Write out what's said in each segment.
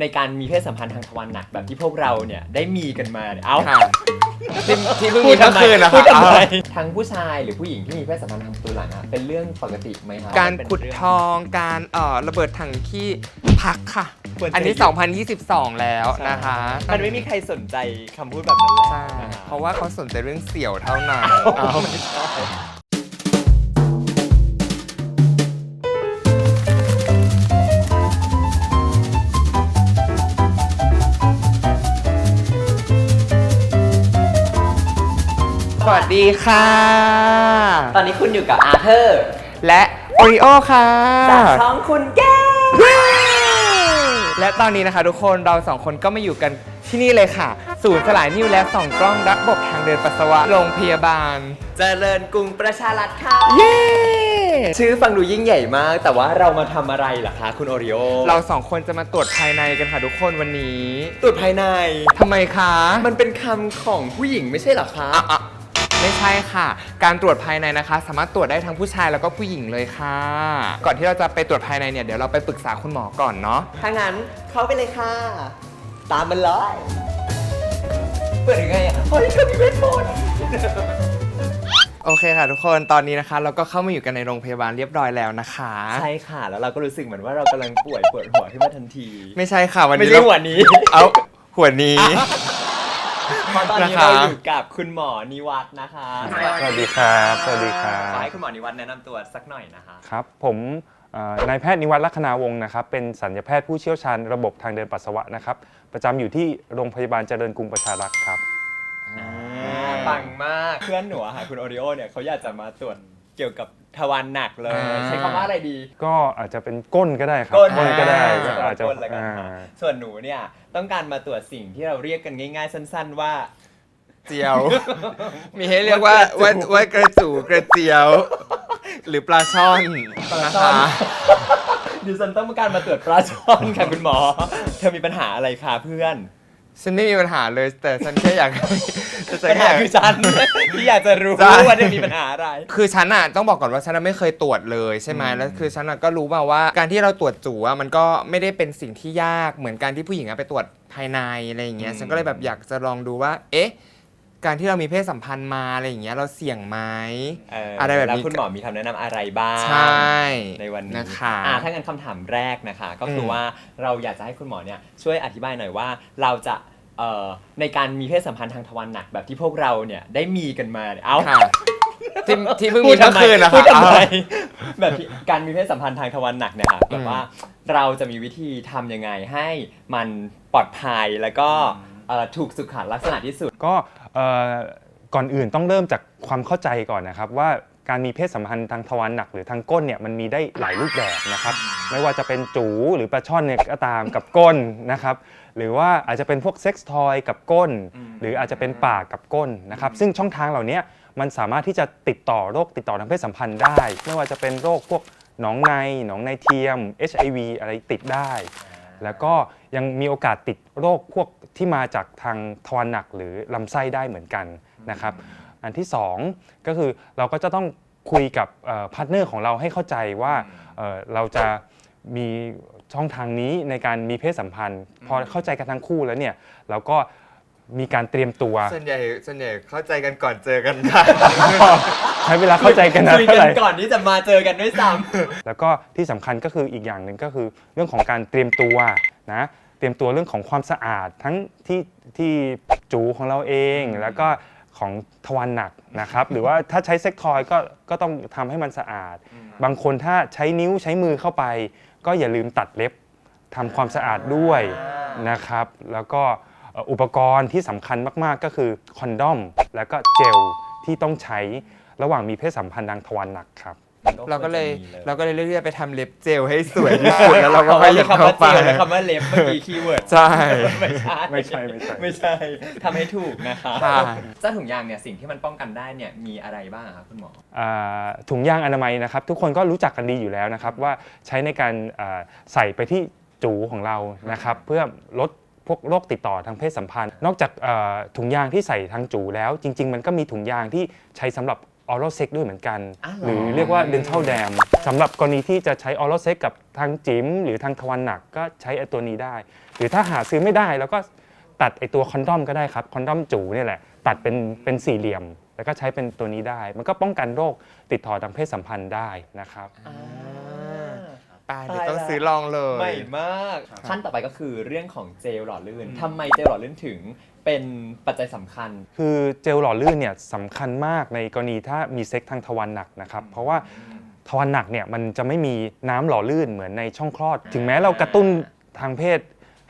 ในการมีเพศสัมพันธ์ทางทวารหนักแบบที่พวกเราเนี่ยได้มีกันมาเนี่ยเอา ค่ะที่ที่เพิ่งพูมีดเมื่ทำอไมคืนนะพูคะดทำไมเอาทั้งผู้ชายหรือผู้หญิงที่มีเพศสัมพันธ์ทางประตูหลังอะเป็นเรื่องปกติไหมครับการเป็นขุดเรื่ทอง การเอ่อระเบิดถังขี้พักค่ะ ควรจะ อันนี้หยุด2022 แล้วนะคะมันไม่มีใครสนใจคำพูดแบบนั้นแหละใช่นคเพราะว่าเขาสนใจเรื่องเสี่ยวเท่านั้น เอาเอาไม่ใช่ วัสดีค่ะ ตอนนี้คุณอยู่กับอาร์เธอร์ และโอริโอค่ะ จากช่องคุณแก้วและตอนนี้นะคะทุกคนเราสองคนก็มาอยู่กันที่นี่เลยค่ะ ศูนย์สลายนิ้วและส่องกล้องระบบทางเดินปัสสาวะโรงพยาบาล เจริญกรุงประชารัฐค่ะ เย้ ชื่อฟังดูยิ่งใหญ่มาก แต่ว่าเรามาทำอะไรล่ะคะ คุณโอริโอ เราสองคนจะมาตรวจภายในกันค่ะทุกคนวันนี้ ตรวจภายในทำไมคะ มันเป็นคำของผู้หญิงไม่ใช่เหรอคะอะอะ ไม่ใช่ค่ะ การตรวจภายในนะคะ สามารถตรวจได้ทั้งผู้ชายแล้วก็ผู้หญิงเลยค่ะ ก่อนที่เราจะไปตรวจภายในเนี่ยเดี๋ยวเราไปปรึกษาคุณหมอก่อนเนาะ ถ้างั้นเข้าไปเลยค่ะ ตามมันเลยเปิดยังไงอะเฮ้ยเธอมีเวทมนต์โอเคค่ะทุกคนตอนนี้นะคะ เราก็เข้ามาอยู่กันในโรงพยาบาลเรียบร้อยแล้วนะคะ ใช่ค่ะ แล้วเราก็รู้สึกเหมือนว่าเรากำลังป่วยปวดหัวขึ้นมาทันที ไม่ใช่ค่ะวันไม่นี้ใช่เราหัวนี้ เอาหัวนี้ เพราะตอนนี้นะคะเราอยู่กับคุณหมอนิวัฒน์นะคะสวัสดีครับสวัสดีครับขอให้คุณหมอนิวัฒน์แนะนำตัวสักหน่อยนะคะครับ ผมเอ่อนายแพทย์นิวัฒน์ลัคนาวงศ์นะครับ เป็นสัญญาแพทย์ผู้เชี่ยวชาญระบบทางเดินปัสสาวะนะครับ ประจำอยู่ที่โรงพยาบาลเจริญกรุงประชารักษ์ครับ ปังมากเพื่อนหนูอะค่ะคุณโอริโอเนี่ยเขาอยากจะมาตรวจเกี่ยวกับทวารหนักเลย อ่า ใช้คำว่าอะไรดี ก็อาจจะเป็นก้นก็ได้ครับก้นก็ได้อ่าก็อาจจะก้นแล้วกันค่ะอ่าส่วนหนูเนี่ยต้องการมาตรวจสิ่งที่เราเรียกกันง่าย ๆ สั้น ๆ ว่า เจียว มีให้เรียกว่าว่าว่ากระจูกระเจียว หรือปลาช่อนนะคะ ดิฉันต้องการมาตรวจปลาช่อนค่ะคุณหมอ เธอมีปัญหาอะไรคะเพื่อน ฉันไม่มีปัญหาเลย แต่ฉันแค่อยากแต่ฉันปัญแค่หาอยาก คือฉัน ที่อยากจะรู้ใช่ ว่าเธอมีปัญหาอะไร คือฉันอะต้องบอกก่อนว่าฉันอะไม่เคยตรวจเลยใช่ไหมอืมแล้วคือฉันอะก็รู้มาว่า การที่เราตรวจจูอะมันก็ไม่ได้เป็นสิ่งที่ยากเหมือนการที่ผู้หญิงอะไปตรวจภายในอะไรอย่างเงี้ยฉันก็เลยแบบอยากจะลองดูว่า เอ๊ะ การที่เรามีเพศสัมพันธ์มาอะไรอย่างเงี้ยเราเสี่ยงไหม เอะไรแบบนี้แล้วคุณหมอมีคำแนะนำอะไรบ้างใช่ในวันนี้นะคะอ่าถ้างั้นคำถามแรกนะคะ ก็คืออม ว่าเราอยากจะให้คุณหมอเนี่ยช่วยอธิบายหน่อยว่าเราจะเอ่อในการมีเพศสัมพันธ์ทางทวารหนักแบบที่พวกเราเนี่ยได้มีกันมาเนี่ยเอา ค่ะ ที่ที่เพิ่งพูมีดทำเมื่อไมคืนนะพูคะดทำไมเอาแบบที่การมีเพศสัมพันธ์ทางทวารหนักเนี่ยค่ะแบบว่าเราจะมีวิธีทำยังไงให้มันปลอดภัยแล้วก็เอ่อถูกสุขลักษณะที่สุด ก็เอ่อ ก่อนอื่นต้องเริ่มจากความเข้าใจก่อนนะครับว่าการมีเพศสัมพันธ์ทางทวารหนักหรือทางก้นเนี่ยมันมีได้หลายรูปแบบนะครับ ไม่ว่าจะเป็นจูหรือปลาช่อนเนี่ยก็ตามกับก้นนะครับ หรือว่าอาจจะเป็นพวกเซ็กส์ทอยกับก้นอืมหรืออาจจะเป็นปากกับก้นนะครับ ซึ่งช่องทางเหล่านี้มันสามารถที่จะติดต่อโรคติดต่อทางเพศสัมพันธ์ได้ ไม่ว่าจะเป็นโรคพวกหนองในหนองในเทียม HIV อะไรติดได้ แล้วก็ยังมีโอกาสติดโรคพวก ที่มาจากทางทวารหนักหรือลำไส้ได้เหมือนกันนะครับ อันที่ 2 ก็คือเราก็จะต้องคุยกับพาร์ทเนอร์ของเราให้เข้าใจว่าเอ่อเราจะมีช่องทางนี้ในการมีเพศสัมพันธ์ พอเข้าใจกันทั้งคู่แล้วเนี่ยเราก็มีการเตรียมตัว ส่วนใหญ่ส่วนใหญ่เข้าใจกันก่อนเจอกันค่ะใช้เวลาเข้าใจกันนะคุยเท่ากัไหนร่ก่อนที่จะมาเจอกันด้วยซ้แล้วก็ที่สำคัญก็คืออีกอย่างหนึ่งก็คือ เรื่องของการเตรียมตัวนะ เตรียมตัวเรื่องของความสะอาดทั้งที่ที่จูของเราเอง แล้วก็ของทวารหนักนะครับ หรือว่าถ้าใช้เซ็กทอยก็ก็ต้องทำให้มันสะอาด บางคนถ้าใช้นิ้วใช้มือเข้าไป ก็อย่าลืมตัดเล็บทำความสะอาดด้วยนะครับ แล้วก็เอ่ออุปกรณ์ที่สำคัญมากๆก็คือคอนดอม แล้วก็เจลที่ต้องใช้ระหว่างมีเพศสัมพันธ์ทางทวารหนักครับำ เราก็เลยควรจะมีเราก็เลยเลือกที่จะไปทำเล็บเจลให้สวยที่สุดแล้วเราก็เพไปราะหยิว่าบเข้าไปคำว่าเจลและคำว่าเล็บเมื่อกี้คีย์เวิร์ดใช่ ไม่ใช่ ไม่ใช่ ไม่ใช่ไม่ใช่ทำให้ถูกนะคะค่ะเจ้าถุงยางเนี่ยสิ่งที่มันป้องกันได้เนี่ยมีอะไรบ้างอะครับคุณหมอ อ่าถุงยางอนามัยนะครับ ทุกคนก็รู้จักกันดีอยู่แล้วนะครับ ว่าใช้ในการอ่าใส่ไปที่จูของเรานะครับ เพื่อลดพวกโรคติดต่อทางเพศสัมพันธ์ นอกจากอ่าถุงยางที่ใส่ทางจูแล้ว จริง ๆ มันก็มีถุงยางที่ใช้สำหรับ oral sex ด้วยเหมือนกันอ้าวเหรอหรือเรียกว่า dental dam สำหรับกรณีที่จะใช้ oral sex กับทางจิ๋มหรือทางทวารหนักก็ใช้ไอ้ตัวนี้ได้ หรือถ้าหาซื้อไม่ได้แล้วก็ตัดไอ้ตัวคอนดอมก็ได้ครับ คอนดอมจูเนี่ยแหละ ตัดเป็นเป็นสี่เหลี่ยม แล้วก็ใช้เป็นตัวนี้ได้ มันก็ป้องกันโรคติดต่อทางเพศสัมพันธ์ได้นะครับ อ่า ไปเดี๋ยวต้องซื้อลองเลย ใหม่มาก ขั้นต่อไปก็คือเรื่องของเจลหล่อลื่นทำไมเจลหล่อลื่นถึงเป็นปัจจัยสำคัญ คือเจลหล่อลื่นเนี่ยสำคัญมากในกรณีถ้ามีเซ็กทางทวารหนักนะครับ เพราะว่าทวารหนักเนี่ยมันจะไม่มีน้ำหล่อลื่นเหมือนในช่องคลอด ถึงแม้เรากระตุ้นทางเพศ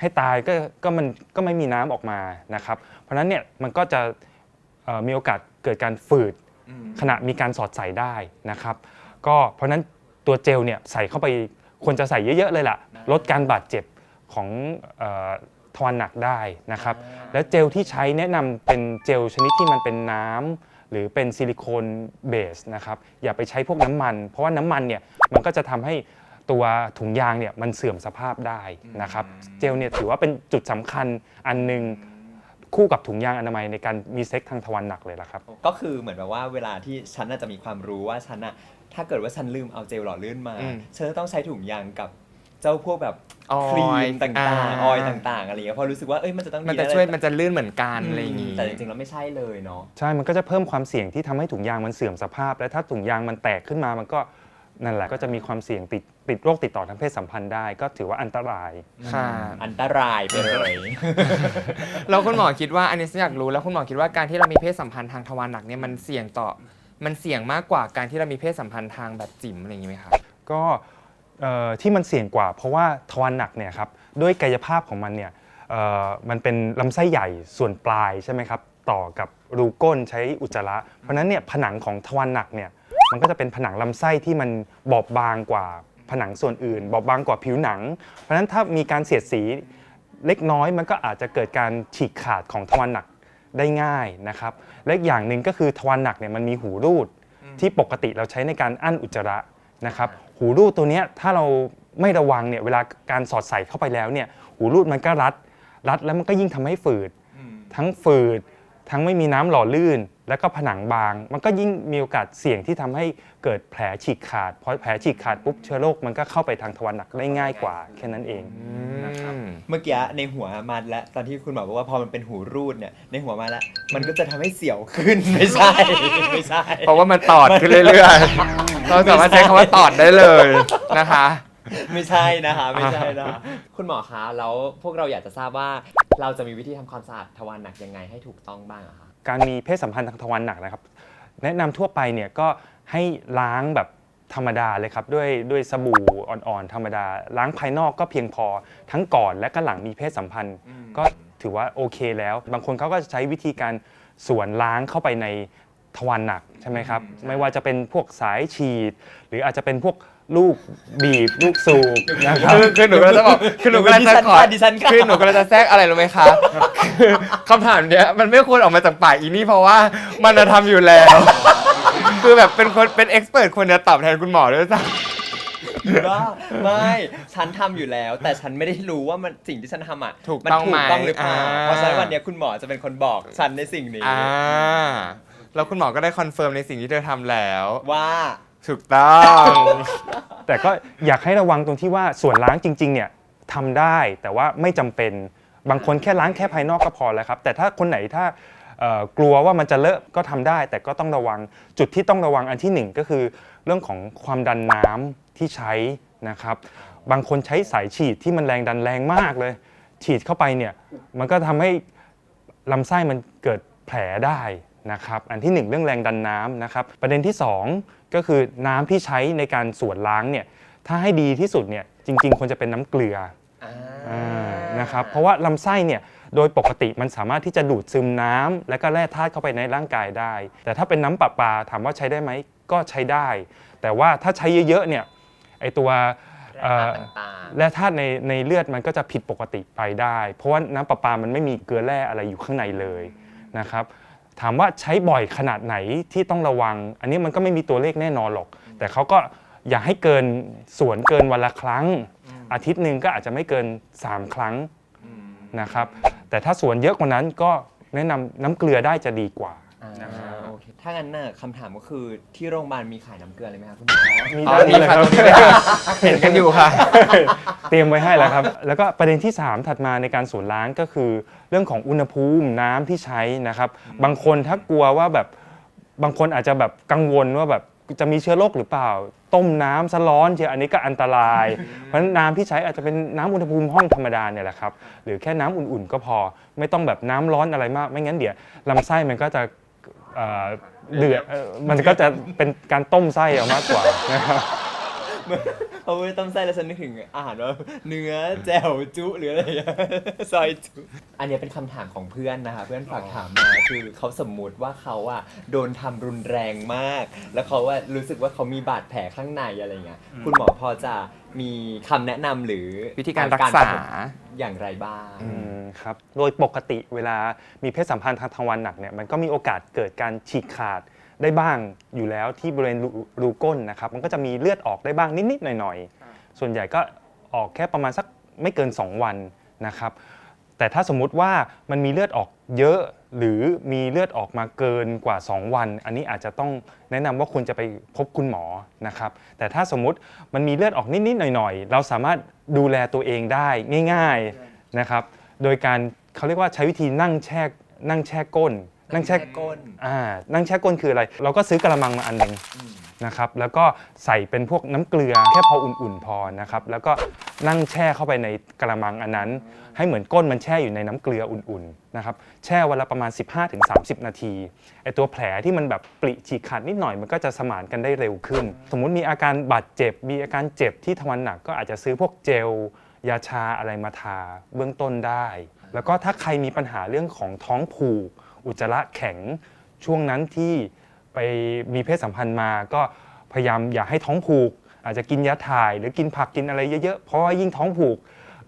ให้ตายก็ก็มันก็ไม่มีน้ำออกมานะครับ เพราะฉะนั้นเนี่ยมันก็จะเอ่อมีโอกาสเกิดการฝืด ขณะมีการสอดใส่ได้นะครับ ก็เพราะฉะนั้นตัวเจลเนี่ยใส่เข้าไป ควรจะใส่เยอะ ๆ เลยล่ะ ลดการบาดเจ็บของเอ่อทวารหนักได้นะครับ แล้วเจลที่ใช้แนะนำเป็นเจลชนิดที่มันเป็นน้ำหรือเป็นซิลิโคนเบสนะครับ อย่าไปใช้พวกน้ำมัน เพราะว่าน้ำมันเนี่ยมันก็จะทำให้ตัวถุงยางเนี่ยมันเสื่อมสภาพได้นะครับ เจลเนี่ยถือว่าเป็นจุดสำคัญอันหนึ่งคู่กับถุงยางอนามัยในการมีเซ็กทางทวารหนักเลยละครับ ก็คือเหมือนแบบว่าเวลาที่ฉันน่าจะมีความรู้ว่าฉันอะ ถ้าเกิดว่าฉันลืมเอาเจลหล่อลื่นมา อืมฉันจะต้องใช้ถุงยางกับเจ้าพวกแบบออยครีมต่างอ่าๆออยต่าง ๆ อะไรเงี้ยเพราะรู้สึกว่าเอ้ยมันจะต้องมันมีจะอะไรช่วยมันจะลื่นเหมือนกันอะไรอย่างงี้งี้ แต่จริงๆแล้วไม่ใช่เลยเนาะ ใช่ มันก็จะเพิ่มความเสี่ยงที่ทำให้ถุงยางมันเสื่อมสภาพ และถ้าถุงยางมันแตกขึ้นมา มันก็นั่นแหละ ก็จะมีความเสี่ยงติดติดโรคติดต่อทางเพศสัมพันธ์ได้ ก็ถือว่าอันตราย ค่ะ อันตรายไปเลย แล้วคุณหมอคิดว่าอันนี้ฉันอยากรู้แล้วคุณหมอคิดว่าการที่เรามีเพศสัมพันธ์ทางทวารหนักเนี่ยมันเสี่ยงต่อ มันเสี่ยงมากกว่าการที่เรามีเพศสัมพันธ์ทางแบบจิ๋มอะไรอย่างงี้ไหมครับ ก็เอ่อที่มันเสี่ยงกว่า เพราะว่าทวารหนักเนี่ยครับด้วยกายภาพของมันเนี่ยเอ่อมันเป็นลำไส้ใหญ่ส่วนปลายใช่ไหมครับต่อกับรูก้นใช้อุจจาระเพราะฉะนั้นเนี่ยผนังของทวารหนักเนี่ยมันก็จะเป็นผนังลำไส้ที่มันบอบบางกว่าผนังส่วนอื่น บอบบางกว่าผิวหนัง เพราะฉะนั้นถ้ามีการเสียดสีเล็กน้อยมันก็อาจจะเกิดการฉีกขาดของทวารหนัก ได้ง่ายนะครับและอีกอย่างหนึ่งก็คือทวารหนักเนี่ยมันมีหูรูดที่ปกติเราใช้ในการอั้นอุจจาระนะครับหูรูดตัวเนี้ยถ้าเราไม่ระวังเนี่ยเวลาการสอดใส่เข้าไปแล้วเนี่ยหูรูดมันก็รัด รัดแล้วมันก็ยิ่งทำให้ฝืด ทั้งฝืด ทั้งไม่มีน้ำหล่อลื่น แล้วก็ผนังบาง มันก็ยิ่งมีโอกาสเสี่ยงที่ทำให้เกิดแผลฉีกขาดพอแผลฉีกขาดปุ๊บเชื้อโรคมันก็เข้าไปทางทวารหนักได้ง่ายกว่าแค่นั้นเองนะครับเมื่อกี้ในหัวมาแล้วตอนที่คุณหมอบอกว่าพอมันเป็นหูรูดเนี่ยในหัวมาแล้วมันก็จะทำให้เสียวขึ้นไม่ใช่ไม่ใช่เพราะว่ามันตอดขึ้นเรื่อยๆเราสามารถใช้คำว่าตอดได้เลยนะคะ ไม่ใช่นะคะ ไม่ใช่นะคะ คุณหมอคะแล้วพวกเราอยากจะทราบว่าเราจะมีวิธีทำความสะอาดทวารหนักยังไงให้ถูกต้องบ้างอะคะ การมีเพศสัมพันธ์ทางทวารหนักนะครับ แนะนำทั่วไปเนี่ยก็ให้ล้างแบบธรรมดาเลยครับ ด้วยด้วยสบู่อ่อนๆธรรมดา ล้างภายนอกก็เพียงพอทั้งก่อนและก็หลังมีเพศสัมพันธ์ก็ถือว่าโอเคแล้ว บางคนเขาก็จะใช้วิธีการสวนล้างเข้าไปในทวารหนักใช่ไหมครับ ไม่ว่าจะเป็นพวกสายฉีด หรืออาจจะเป็นพวก ลูกบีบลูกสูบนะครับ คือคือหนูก็จะบอกคือหนูก็จะขอดิฉันค่ะ คือหนูก็จะแทรกอะไรรู้ไหมคะคือคำถามเนี้ยมันไม่ควรออกมาจากปากอีนี่เพราะว่ามันจะทำอยู่แล้ว คือแบบเป็นคนเป็นเอ็กซ์เพรสควรจะตอบแทนคุณหมอด้วยซ้ำว่าไม่ฉันทำอยู่แล้ว แต่ฉันไม่ได้รู้ว่ามันสิ่งที่ฉันทำอะถูกมันต้องถูไหมกต้องหรือเปล่าอ่าเพราะฉะนั้นวันเนี้ยคุณหมอจะเป็นคนบอกฉันในสิ่งนี้ อ่าแล้วคุณหมอก็ได้คอนเฟิร์มในสิ่งที่เธอทำแล้ว ว่า ถูกต้อง แต่ก็อยากให้ระวังตรงที่ว่าส่วนล้างจริง ๆ เนี่ยทำได้แต่ว่าไม่จำเป็น บางคนแค่ล้างแค่ภายนอกก็พอแล้วครับ แต่ถ้าคนไหนถ้าเอ่อกลัวว่ามันจะเลอะก็ทำได้ แต่ก็ต้องระวังจุดที่ต้องระวังอันที่หนึ่งก็คือ เรื่องของความดันน้ำที่ใช้นะครับ บางคนใช้สายฉีดที่มันแรงดันแรงมากเลย ฉีดเข้าไปเนี่ยมันก็ทำให้ลำไส้มันเกิดแผลได้ นะครับอันที่หนึ่งเรื่องแรงดันน้ำนะครับประเด็นที่สองก็คือน้ำที่ใช้ในการสวนล้างเนี่ยถ้าให้ดีที่สุดเนี่ยจริง ๆ ควรจะเป็นน้ำเกลืออ่านะครับเพราะว่าลำไส้เนี่ยโดยปกติมันสามารถที่จะดูดซึมน้ำและก็แร่ธาตุเข้าไปในร่างกายได้ แต่ถ้าเป็นน้ำประปาถามว่าใช้ได้ไหมก็ใช้ได้ แต่ว่าถ้าใช้เยอะๆเนี่ยไอตัวเอ่อต่างแร่ธาตุในในเลือดมันก็จะผิดปกติไปได้ เพราะว่าน้ำประปามันไม่มีเกลือแร่อะไรอยู่ข้างในเลยนะครับ ถามว่าใช้บ่อยขนาดไหนที่ต้องระวัง อันนี้มันก็ไม่มีตัวเลขแน่นอนหรอก แต่เขาก็อยากให้เกินสวนเกินวันละครั้ง อาทิตย์หนึ่งก็อาจจะไม่เกิน 3 ครั้งนะครับ แต่ถ้าสวนเยอะกว่านั้นก็แนะนำน้ำเกลือได้จะดีกว่าๆอ่าโอ เคถ้างั้นน่ะคำถามก็คือที่โรงพยาบาลมีขายน้ำเกลือเลยไหมครับคุณหมอมีอ๋อด้านนี้นี่เลยค่ะคตรัรบงนี้เลยค่ะเห็นกันอยู่ค่ะ เตรียมไว้ให้แล้วครับ แล้วก็ประเด็นที่ 3 ถัดมาในการสูนล้างก็คือ เรื่องของอุณหภูมิน้ำที่ใช้นะครับ บางคนถ้ากลัวว่าแบบบางคนอาจจะแบบกังวลว่าแบบจะมีเชื้อโรคหรือเปล่า ต้มน้ำซะร้อนเชียวอันนี้ก็อันตราย เพราะฉะนั้นน้ำที่ใช้อาจจะเป็นน้ำอุณหภูมิห้องธรรมดาเนี่ยแหละครับ หรือแค่น้ำอุ่นๆก็พอ ไม่ต้องแบบน้ำร้อนอะไรมาก ไม่งั้นเดี๋ยวลำไส้มันก็จะ เอ่อเดือดเอ่อมันก็จะเป็นการต้มไส้เอามากกว่านะครับเพราะว่าต้มไส้แล้วฉันนึกถึงอาหารว่าเนื้อแจ่วจุหรืออะไรอย่างเงี้ยซอยจุอันเนี้ยเป็นคำถามของเพื่อนนะคะ เพื่อนฝากถามมาคือเขาสมมุติว่าเขาอะโดนทำรุนแรงมาก แล้วเขาว่ารู้สึกว่าเขามีบาดแผลข้างในอะไรเงี้ยคุณหมอพอจะมีคำแนะนำหรือวิธีการรักษาปฐมอย่างไรบ้าง อืมครับ โดยปกติเวลามีเพศสัมพันธ์ทางทวารหนักเนี่ยมันก็มีโอกาสเกิดการฉีกขาด ได้บ้างอยู่แล้วที่บริเวณรูรูก้นนะครับ มันก็จะมีเลือดออกได้บ้างนิดๆหน่อยๆ ส่วนใหญ่ก็ออกแค่ประมาณสักไม่เกิน 2 วันนะครับ แต่ถ้าสมมุติว่ามันมีเลือดออกเยอะ หรือมีเลือดออกมาเกินกว่า 2 วัน อันนี้อาจจะต้องแนะนำว่าควรจะไปพบคุณหมอนะครับ แต่ถ้าสมมุติมันมีเลือดออกนิดๆหน่อยๆ เราสามารถดูแลตัวเองได้ง่าย ๆนะครับ โดยการเขาเรียกว่าใช้วิธีนั่งแช่นั่งแช่ก้น นั่งแช่ก้นอ่านั่งแช่ก้นคืออะไร เราก็ซื้อกระมังมาอันหนึ่งนะครับแล้วก็ใส่เป็นพวกน้ำเกลือแค่พออุ่นๆพอนะครับแล้วก็นั่งแช่เข้าไปในกระมังอันนั้น ให้เหมือนก้นมันแช่อยู่ในน้ำเกลืออุ่นๆนะครับแช่วันละประมาณ 15-30 นาทีไอตัวแผลที่มันแบบปริฉีกขาดนิดหน่อยมันก็จะสมานกันได้เร็วขึ้น สมมุติมีอาการบาดเจ็บ มีอาการเจ็บที่ทวารหนักก็อาจจะซื้อพวกเจลยาชาอะไรมาทาเบื้องต้นได้ แล้วก็ถ้าใครมีปัญหาเรื่องของท้องผูก อุจจาระแข็งช่วงนั้นที่ไปมีเพศสัมพันธ์มาก็พยายามอย่าให้ท้องผูก อาจจะกินยาถ่ายหรือกินผักกินอะไรเยอะๆ เพราะว่ายิ่งท้องผูก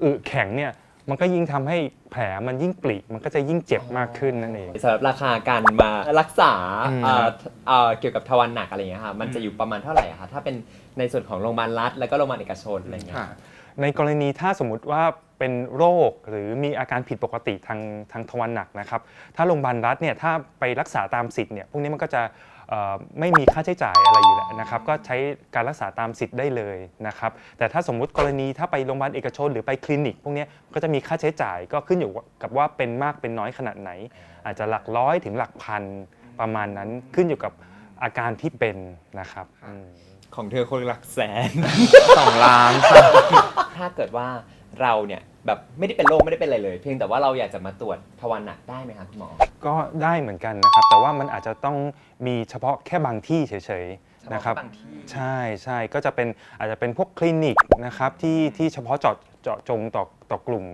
อึแข็งเนี่ยมันก็ยิ่งทำให้แผลมันยิ่งปริมันก็จะยิ่งเจ็บมากขึ้นนั่นเองสำหรับราคาการมารักษาอืมเอ่อเอ่อเกี่ยวกับทวารหนักอะไรอย่างเงี้ยค่ะมันจะอยู่ประมาณเท่าไหร่อะคะถ้าเป็นในส่วนของโรงพยาบาลรัฐแล้วก็โรงพยาบาลเอกชนอะไรอย่างเงี้ยค่ะ ในกรณีถ้าสมมุติว่าเป็นโรคหรือมีอาการผิดปกติทางทางทวารหนักนะครับ ถ้าโรงพยาบาลรัฐเนี่ยถ้าไปรักษาตามสิทธิ์เนี่ยพวกนี้มันก็จะเอ่อไม่มีค่าใช้จ่ายอะไรอยู่แล้วนะครับก็ใช้การรักษาตามสิทธิ์ได้เลยนะครับแต่ถ้าสมมุติกรณีถ้าไปโรงพยาบาลเอกชน หรือไปคลินิก พวกนี้ก็จะมีค่าใช้จ่ายก็ขึ้นอยู่กับว่าเป็นมากเป็นน้อยขนาดไหน อาจจะหลักร้อยถึงหลักพันประมาณนั้นขึ้นอยู่กับอาการที่เป็นนะครับอืมของเธอคนหลักแสนสองล้านค่ะถ้าเกิดว่าเราเนี่ยแบบไม่ได้เป็นโรคไม่ได้เป็นอะไรเลย เพียงแต่ว่าเราอยากจะมาตรวจทวารหนักได้ไหมครับคุณหมอ ก็ได้เหมือนกันนะครับ แต่ว่ามันอาจจะต้องมีเฉพาะแค่บางที่เฉยๆนะครับบางที่ ใช่ใช่ก็จะเป็นอาจจะเป็นพวกคลินิกนะครับที่ที่เฉพาะเจาะเจาะจงต่อต่อกลุ่ม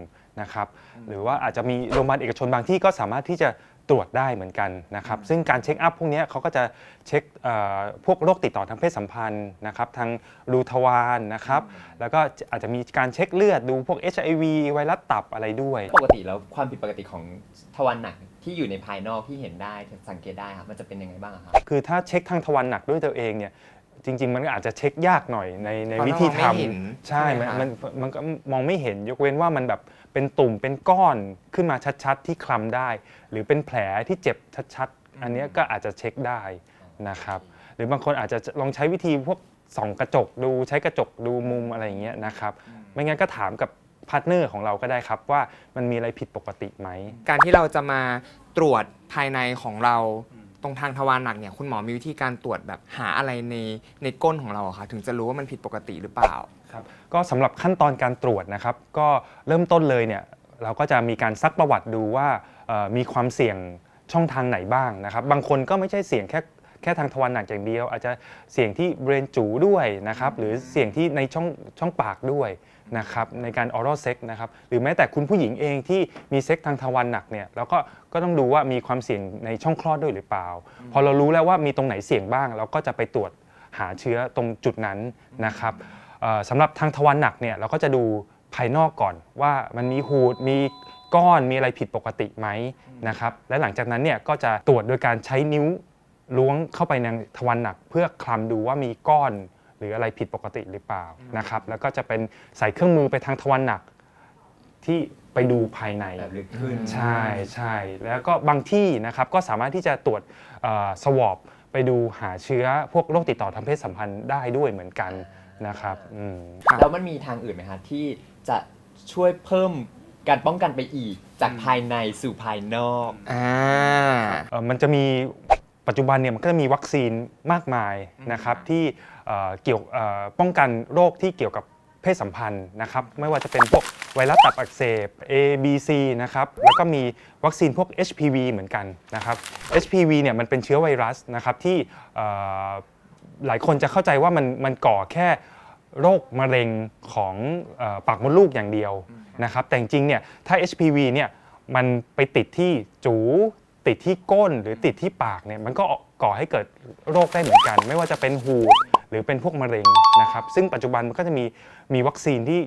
นะครับ หรือว่าอาจจะมีโรงพยาบาลเอกชนบางที่ก็สามารถที่จะ ตรวจได้เหมือนกันนะครับซึ่งการเช็คอัพพวกเนี้ยเขาก็จะเช็คเอ่อพวกโรคติดต่อทางเพศสัมพันธ์นะครับทางรูทวารนะครับแล้วก็อาจจะมีการเช็คเลือดดูพวก HIV ไวรัสตับอะไรด้วย ปกติแล้วความผิดปกติของทวารหนักที่อยู่ในภายนอกที่เห็นได้สังเกตได้ครับมันจะเป็นยังไงบ้างอะครับคือถ้าเช็คทางทวารหนักด้วยตัวเองเนี่ยจริง ๆ มันก็อาจจะเช็คยากหน่อยในในเพราะวิธีเรามองไม่ทเห็นำใช่ใช่ไหมมันคะมันมันก็มองไม่เห็นยกเว้นว่ามันแบบ เป็นตุ่มเป็นก้อนขึ้นมาชัดๆ ที่คลำได้ หรือเป็นแผลที่เจ็บชัดๆ อันเนี้ยก็อาจจะเช็คได้นะครับ หรือบางคนอาจจะลองใช้วิธีพวกส่องกระจกดูใช้กระจกดูมุมอะไรอย่างเงี้ยนะครับ ไม่งั้นก็ถามกับพาร์ทเนอร์ของเราก็ได้ครับว่ามันมีอะไรผิดปกติไหม การที่เราจะมาตรวจภายในของเราตรงทางทวารหนักเนี่ยคุณหมอมีวิธีการตรวจแบบหาอะไรในในก้นของเราอะค่ะถึงจะรู้ว่ามันผิดปกติหรือเปล่า ครับก็สำหรับขั้นตอนการตรวจนะครับ ก็เริ่มต้นเลยเนี่ยเราก็จะมีการซักประวัติดูว่าเอ่อมีความเสี่ยงช่องทางไหนบ้างนะครับ บางคนก็ไม่ใช่เสี่ยงแค่แค่ทางทวารหนักอย่างเดียว อาจจะเสี่ยงที่บริเวณจูด้วยนะครับหรือเสี่ยงที่ในช่องช่องปากด้วยนะครับในการออรัลเซ็กนะครับหรือแม้แต่คุณผู้หญิงเองที่มีเซ็กทางทวารหนักเนี่ยเราก็ก็ต้องดูว่ามีความเสี่ยงในช่องคลอดด้วยหรือเปล่า พอเรารู้แล้วว่ามีตรงไหนเสี่ยงบ้าง เราก็จะไปตรวจหาเชื้อตรงจุดนั้นนะครับ สำหรับทางทวารหนักเนี่ยเราก็จะดูภายนอกก่อนว่ามันมีหูดมีก้อนมีอะไรผิดปกติไหมนะครับและหลังจากนั้นเนี่ยก็จะตรวจโดยการใช้นิ้วล้วงเข้าไปในทวารหนัก เพื่อคลำดูว่ามีก้อน หรืออะไรผิดปกติหรือเปล่านะครับแล้วก็จะเป็นใส่เครื่องมือไปทางทวารหนักที่ไปดูภายในแบบลึกขึ้นใช่ใช่แล้วก็บางที่นะครับก็สามารถที่จะตรวจสวอปไปดูหาเชื้อพวกโรคติดต่อทางเพศสัมพันธ์ได้ด้วยเหมือนกัน นะครับอืมครับ แล้วมันมีทางอื่นไหมคะที่จะช่วยเพิ่มการป้องกันไปอีก จากภายในสู่ภายนอก อ่า เอ่อมันจะมีปัจจุบันเนี่ยมันก็จะมีวัคซีนมากมายนะครับที่เอ่อเกี่ยวเอ่อป้องกันโรคที่เกี่ยวกับเพศสัมพันธ์นะครับไม่ว่าจะเป็นพวกไวรัสตับอักเสบ A B C นะครับแล้วก็มีวัคซีนพวก HPV เหมือนกันนะครับ HPV เนี่ยมันเป็นเชื้อไวรัสนะครับที่เอ่อ หลายคนจะเข้าใจว่ามันมันก่อแค่โรคมะเร็งของเออปากมดลูกอย่างเดียวนะครับ แต่จริงๆเนี่ยถ้า HPV เนี่ยมันไปติดที่จูติดที่ก้นหรือติดที่ปากเนี่ยมันก็ก่อให้เกิดโรคได้เหมือนกัน ไม่ว่าจะเป็นหูดหรือเป็นพวกมะเร็งนะครับ ซึ่งปัจจุบันมันก็จะมีมีวัคซีนที่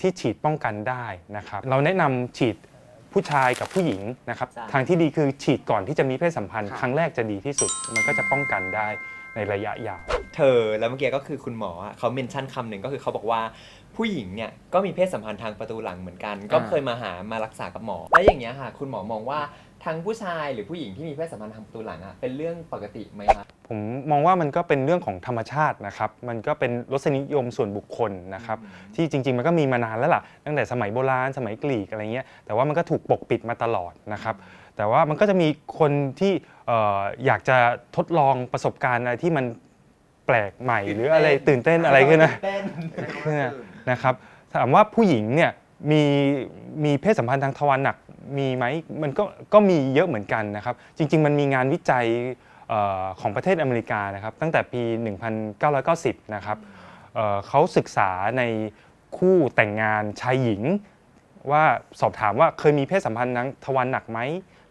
ที่ฉีดป้องกันได้นะครับ เราแนะนำฉีดผู้ชายกับผู้หญิงนะครับ ใช่ ทางที่ดีคือฉีดก่อนที่จะมีเพศสัมพันธ์ ครับครั้งแรกจะดีที่สุด มันก็จะป้องกันได้ ในระยะยาว เธอแล้วเมื่อกี้ก็คือคุณหมออะเขาเมนชั่นคำหนึ่งก็คือเขาบอกว่าผู้หญิงเนี่ยก็มีเพศสัมพันธ์ทางประตูหลังเหมือนกัน ก็เคยมาหามารักษากับหมอ แล้วอย่างเงี้ยค่ะคุณหมอมองว่าทั้งผู้ชายหรือผู้หญิงที่มีเพศสัมพันธ์ทางประตูหลังอะเป็นเรื่องปกติไหมคะ ผมมองว่ามันก็เป็นเรื่องของธรรมชาตินะครับ มันก็เป็นรสนิยมส่วนบุคคลนะครับ ที่จริง ๆ มันก็มีมานานแล้วล่ะ ตั้งแต่สมัยโบราณ สมัยกรีกอะไรเงี้ย แต่ว่ามันก็ถูกปกปิดมาตลอดนะครับ แต่ว่ามันก็จะมีคนที่เอ่ออยากจะทดลองประสบการณ์อะไรที่มันแปลกใหม่ หรืออะไรตื่นเต้นอะไรขึ้นนะ เต้นเนี่ยนะครับถามว่าผู้หญิงเนี่ยมีมีเพศสัมพันธ์ทางทวารหนักมีไหมมันก็ก็มีเยอะเหมือนกันนะครับ จริง ๆ มันมีงานวิจัยเอ่อของประเทศอเมริกานะครับ ตั้งแต่ปี 1990 นะครับเอ่อเขาศึกษาในคู่แต่งงานชายหญิง ว่าสอบถามว่าเคยมีเพศสัมพันธ์ทางทวารหนักไหม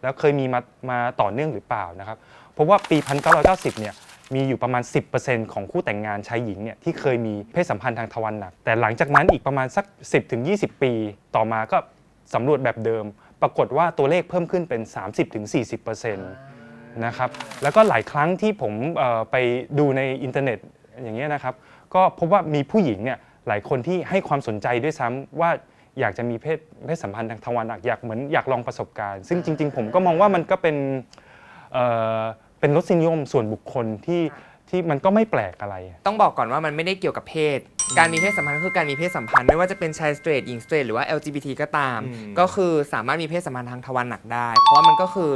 แล้วเคยมีมามาต่อเนื่องหรือเปล่านะครับเพราะว่าปี 1990 เนี่ยมีอยู่ประมาณ 10%ของคู่แต่งงานชายหญิงเนี่ยที่เคยมีเพศสัมพันธ์ทางทวารหนัก แต่หลังจากนั้นอีกประมาณสัก 10-20 ปี ต่อมาก็สำรวจแบบเดิม ปรากฏว่าตัวเลขเพิ่มขึ้นเป็น 30-40%นะครับแล้วก็หลายครั้งที่ผมไปดูในอินเทอร์เน็ตอย่างเงี้ยนะครับก็พบว่ามีผู้หญิงเนี่ยหลายคนที่ให้ความสนใจด้วยซ้ำว่า อยากจะมีเพศเพศสัมพันธ์ทางทวารหนักอยากเหมือนอยากลองประสบการณ์ ซึ่งจริง ๆ ผมก็มองว่ามันก็เป็นเอ่อเป็นรสนิยมส่วนบุคคลที่ที่มันก็ไม่แปลกอะไร ต้องบอกก่อนว่ามันไม่ได้เกี่ยวกับเพศ การมีเพศสัมพันธ์ก็คือการมีเพศสัมพันธ์ไม่ว่าจะเป็นชายสเตรทหญิงสเตรทหรือว่า LGBT ก็ตามอืมก็คือสามารถมีเพศสัมพันธ์ทางทวารหนักได้ เพราะว่ามันก็คือ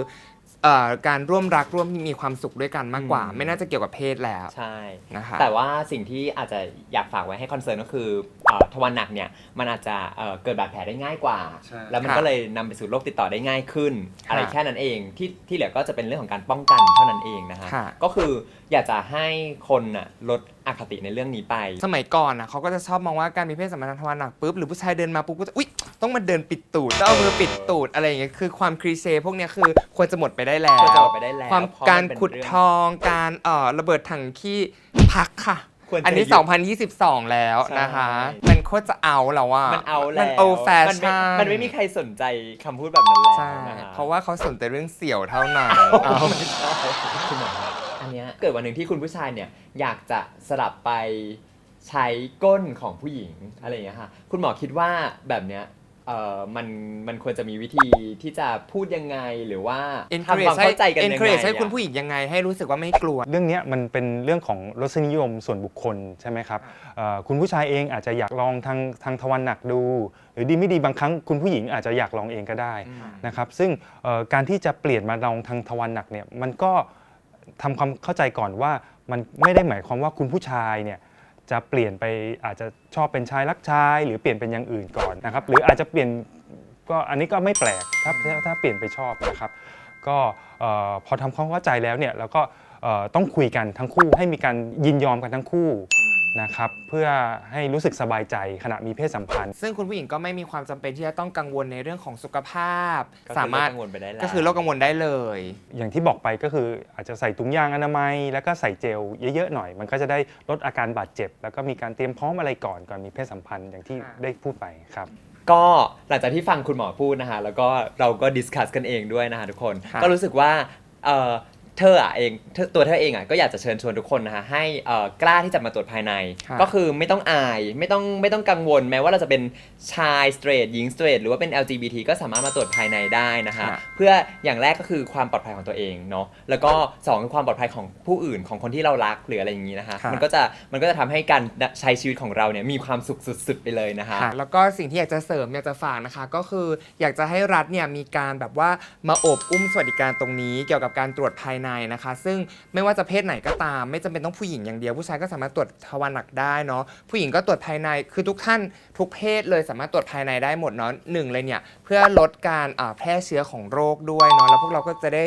เอ่อการร่วมรักร่วมมีความสุขด้วยกันมากกว่าไม่น่าจะเกี่ยวกับเพศแล้วใช่ นะคะ แต่ว่าสิ่งที่อาจจะอยากฝากไว้ให้คอนเซิร์นก็คือเอ่อทวารหนักเนี่ยมันอาจจะเอ่อเกิดบาดแผลได้ง่ายกว่า ใช่ แล้วมันค่ะก็เลยนำไปสู่โรคติดต่อได้ง่ายขึ้น อะไรค่ะแค่นั้นเองที่ที่เหลือก็จะเป็นเรื่องของการป้องกันเท่านั้นเองนะฮะค่ะ ก็คืออยากจะให้คนน่ะลดอคติในเรื่องนี้ไป สมัยก่อนนะเขาก็จะชอบมองว่าการมีเพศสัมพันธ์ทางทวารหนักปุ๊บหรือผู้ชายเดินมาปุ๊บก็จะอุ๊ยต้องมาเดินปิดตูดต้องเอามือปิดตูดอะไรอย่างเงี้ยคือความคลีเช่พวกเนี้ยคือควรจะหมดไปได้แล้วควรจะหมดไปได้แล้วความเพราะการมันเป็นขุดเรื่อง ทองการเอ่อระเบิดถังขี้พักค่ะ ควรจะอันนี้ หยุด2022 แล้วนะคะ ใช่ มันโคตรจะเอาแล้วอะมันเอาแล้วมันโอแฟมันไม่ชั่นมันไม่มีใครสนใจคำพูดแบบนั้นแล้วใช่ นะฮะเพราะว่าเขาสนแต่เรื่องเสี่ยวเท่านั้นเอา คุณหมอครับ อันเนี้ยเกิดวันหนึ่งที่คุณผู้ชายเนี่ยอยากจะสลับไปใช้ก้นของผู้หญิงอะไรอย่างเงี้ยค่ะคุณหมอคิดว่าแบบเนี้ยเอ่อมันมันควรจะมีวิธีที่จะพูดยังไงหรือว่าทำความ encourage ให้เข้าใจกันยังไง encourage ให้คุณอะผู้หญิงยังไง ให้รู้สึกว่าไม่กลัว เรื่องเนี้ยมันเป็นเรื่องของรสนิยมส่วนบุคคลใช่ไหมครับเอ่อคุณผู้ชายเองอาจจะอยากลองทางทางทวารหนักดู หรือดีไม่ดีบางครั้งคุณผู้หญิงอาจจะอยากลองเองก็ได้นะครับซึ่งเอ่อการที่จะเปลี่ยนมาลองทางทวารหนักเนี่ยมันก็ ทำความเข้าใจก่อนว่ามันไม่ได้หมายความว่าคุณผู้ชายเนี่ยจะเปลี่ยนไปอาจจะชอบเป็นชายรักชาย หรือเปลี่ยนเป็นอย่างอื่นก่อนนะครับ หรืออาจจะเปลี่ยนก็อันนี้ก็ไม่แปลกถ้าถ้าเปลี่ยนไปชอบนะครับ ก็พอทำความเข้าใจแล้วเนี่ยเราก็ต้องคุยกันทั้งคู่ให้มีการยินยอมกันทั้งคู่ นะครับเพื่อให้รู้สึกสบายใจขณะมีเพศสัมพันธ์ ซึ่งคุณผู้หญิงก็ไม่มีความจำเป็นที่จะต้องกังวลในเรื่องของสุขภาพ ก็คือสามารถลดกังวลไปได้แล้วก็คือโรคกังวลได้เลย อย่างที่บอกไปก็คืออาจจะใส่ถุงยางอนามัย แล้วก็ใส่เจลเยอะๆหน่อย มันก็จะได้ลดอาการบาดเจ็บ แล้วก็มีการเตรียมพร้อมอะไรก่อนก่อนมีเพศสัมพันธ์อย่างที่ค่ะ ได้พูดไปครับ ก็หลังจากที่ฟังคุณหมอพูดนะคะแล้วก็เราก็ดิสคัสกันเองด้วยนะคะทุกคนครับก็รู้สึกว่าเอ่อ เธออะเองเธอตัวเธอเองอะก็อยากจะเชิญชวนทุกคนนะคะให้เอ่อกล้าที่จะมาตรวจภายในค่ะก็คือไม่ต้องอายไม่ต้องไม่ต้องกังวล แม้ว่าเราจะเป็นชายสเตรทหญิงสเตรทหรือว่าเป็น LGBT ก็สามารถมาตรวจภายในได้นะคะค่ะเพื่ออย่างแรกก็คือความปลอดภัยของตัวเองเนาะแล้วก็สองคือความปลอดภัยของผู้อื่นของคนที่เรารักหรืออะไรอย่างนี้นะคะค่ะมันก็จะมันก็จะทำให้การใช้ชีวิตของเราเนี่ยมีความสุขสุดๆไปเลยนะคะ ค่ะแล้วก็สิ่งที่อยากจะเสริมอยากจะฝากนะคะ ก็คืออยากจะให้รัฐเนี่ยมีการแบบว่ามาโอบอุ้มสวัสดิการตรงนี้ เกี่ยวกับการตรวจภายในนะคะ ซึ่งไม่ว่าจะเพศไหนก็ตาม ไม่จำเป็นต้องผู้หญิงอย่างเดียวผู้ชายก็สามารถตรวจทวารหนักได้เนาะผู้หญิงก็ตรวจภายในคือทุกท่านทุกเพศเลยสามารถตรวจภายในได้หมดเนาะหนึ่งเลยเนี่ยเพื่อลดการอ่าแพร่เชื้อของโรคด้วยเนาะแล้วพวกเราก็จะได้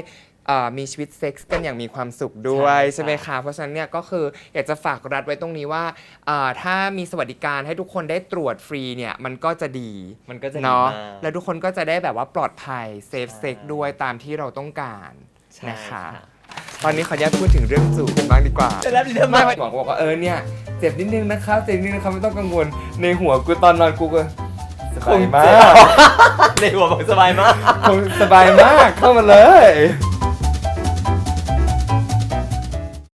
อ่ามีชีวิตเซ็กส์กันอย่างมีความสุขด้วยใช่ใช่ไหมคะ เพราะฉะนั้นเนี่ยก็คืออยากจะฝากรัฐไว้ตรงนี้ว่าอ่าถ้ามีสวัสดิการให้ทุกคนได้ตรวจฟรีเนี่ยมันก็จะดีมันก็จะดีเนาะมากแล้วทุกคนก็จะได้แบบว่าปลอดภัยเซฟใช่เซ็กด้วยตามที่เราต้องการใช่นะคะ ตอนนี้ขออนุญาตพูดถึงเรื่องจูบกันบ้างดีกว่าจะรับดีทำไมไม่หมอก็บอกว่าเออเนี่ยเจ็บนิดนึงนะครับเจ็บนิดนึงนะครับไม่ต้องกังวลในหัวกูตอนนอนกูก็สบายมากในหัวบอกสบายมากคงสบายมากเข้ามาเลย